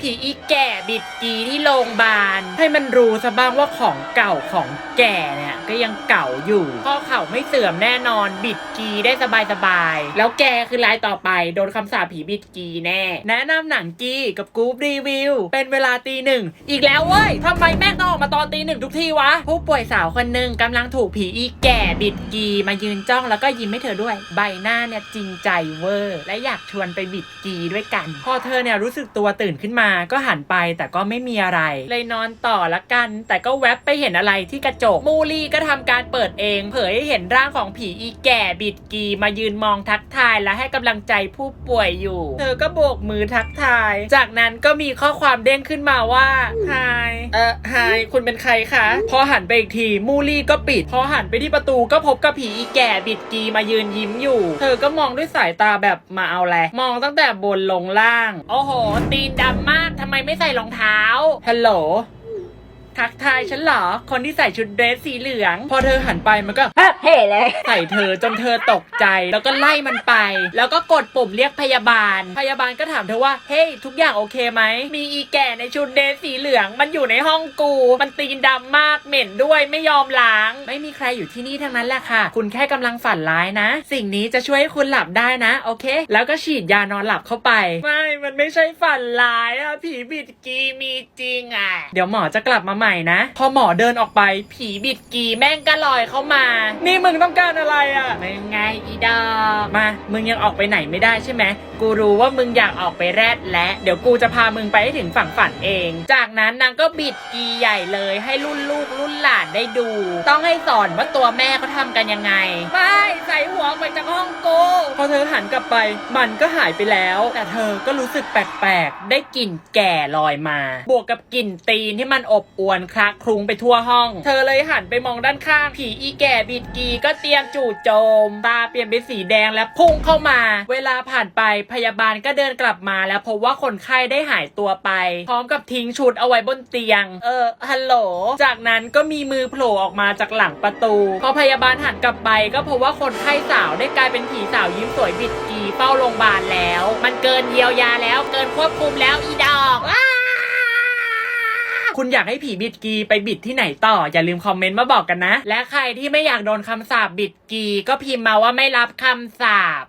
ผีอีแก่บิดกีที่โรงพยาบาล ให้มันรู้ซะบ้างว่าของเก่าของแก่เนี่ยก็ยังเก่าอยู่ข้อเข่าไม่เสื่อมแน่นอนบิดกีได้สบายๆแล้วแกคือรายต่อไปโดนคำสาปผีบิดกีแน่ แนะนำหนังกีกับกรุ๊ปรีวิว เป็นเวลาตีหนึ่งอีกแล้วเว้ยทำไมแม่งต้องออกมาตอนตีหนึ่งทุกทีวะ ผู้ป่วยสาวคนหนึ่งกำลังถูกผีอีแก่บิดกีมายืนจ้องแล้วก็ยิ้มให้เธอด้วย ใบหน้าเนี่ยจริงใจเวอร์ และอยากชวนไปบิดกีด้วยกัน พอเธอเนี่ยรู้สึกตัวตื่นขึ้นมาก็หันไปแต่ก็ไม่มีอะไร เลยนอนต่อละกัน แต่ก็แวบไปเห็นอะไรที่กระจก มูลี่ก็ทำการเปิดเอง เผยให้เห็นร่างของผีอีแก่บิดกีมายืนมองทักทายและให้กำลังใจผู้ป่วยอยู่ เธอก็โบกมือทักทาย จากนั้นก็มีข้อความเด้งขึ้นมาว่าไฮเอ่อไฮคุณเป็นใครคะ พอหันไปอีกทีมูลี่ก็ปิด พอหันไปที่ประตูก็พบกับผีอีแก่บิดกีมายืนยิ้มอยู่ เธอก็มองด้วยสายตาแบบมาเอาแหละมองตั้งแต่บนลงล่าง โอ้โห ตีนดำมากทำไมไม่ใส่รองเท้าฮัลโหล ทักทายฉันเหรอ คนที่ใส่ชุดเดรสสีเหลือง พอเธอหันไปมันก็เท่เลย ใส่เธอจนเธอตกใจ แล้วก็ไล่มันไป แล้วก็กดปุ่มเรียกพยาบาล พยาบาลก็ถามเธอว่า เฮ้ยทุกอย่างโอเคไหม มีอีแก่ในชุดเดรสสีเหลือง มันอยู่ในห้องกู มันตีนดำมาก เหม็นด้วย ไม่ยอมล้าง ไม่มีใครอยู่ที่นี่ทั้งนั้นแหละค่ะ คุณแค่กำลังฝันร้ายนะ สิ่งนี้จะช่วยให้คุณหลับได้นะ โอเค แล้วก็ฉีดยานอนหลับเข้าไป ไม่ มันไม่ใช่ฝันร้ายอะผีบิดกีมีจริงอะเดี๋ยวหมอจะกลับมาใหม่นะ พอหมอเดินออกไป ผีบิดกีแม่งก็ลอยเข้ามา นี่มึงต้องการอะไรอะมึงไงอีดอกมา มึงยังออกไปไหนไม่ได้ใช่ไหมกูรู้ว่ามึงอยากออกไปแรดและ เดี๋ยวกูจะพามึงไปให้ถึงฝั่งฝันเอง จากนั้นนางก็บิดกีใหญ่เลยให้รุ่นลูกรุ่นหลานได้ดู ต้องให้สอนว่าตัวแม่เขาทำกันยังไงไม่ใส่หัวไปจากห้องกูพอเธอหันกลับไป มันก็หายไปแล้ว แต่เธอก็รู้สึกแปลกๆ ได้กลิ่นแก่ลอยมา บวกกับกลิ่นตีนที่มันอบอวนคละคลุ้งไปทั่วห้อง เธอเลยหันไปมองด้านข้าง ผีอีแก่บิดกีก็เตรียมจู่โจม ตาเปลี่ยนเป็นสีแดงและพุ่งเข้ามา เวลาผ่านไปพยาบาลก็เดินกลับมาแล้วพบว่าคนไข้ได้หายตัวไป พร้อมกับทิ้งชุดเอาไว้บนเตียง เออฮัลโหล จากนั้นก็มีมือโผล่ออกมาจากหลังประตู พอพยาบาลหันกลับไปก็พบว่าคนไข้สาวได้กลายเป็นผีสาวยิ้มสวยบิดกีเฝ้าโรงพยาบาลแล้ว มันเกินเยียวยาแล้วเกินควบคุมแล้วอีดอกว้า คุณอยากให้ผีบิดกีไปบิดที่ไหนต่อ อย่าลืมคอมเมนต์มาบอกกันนะ และใครที่ไม่อยากโดนคำสาปบิดกีก็พิมพ์มาว่าไม่รับคำสาป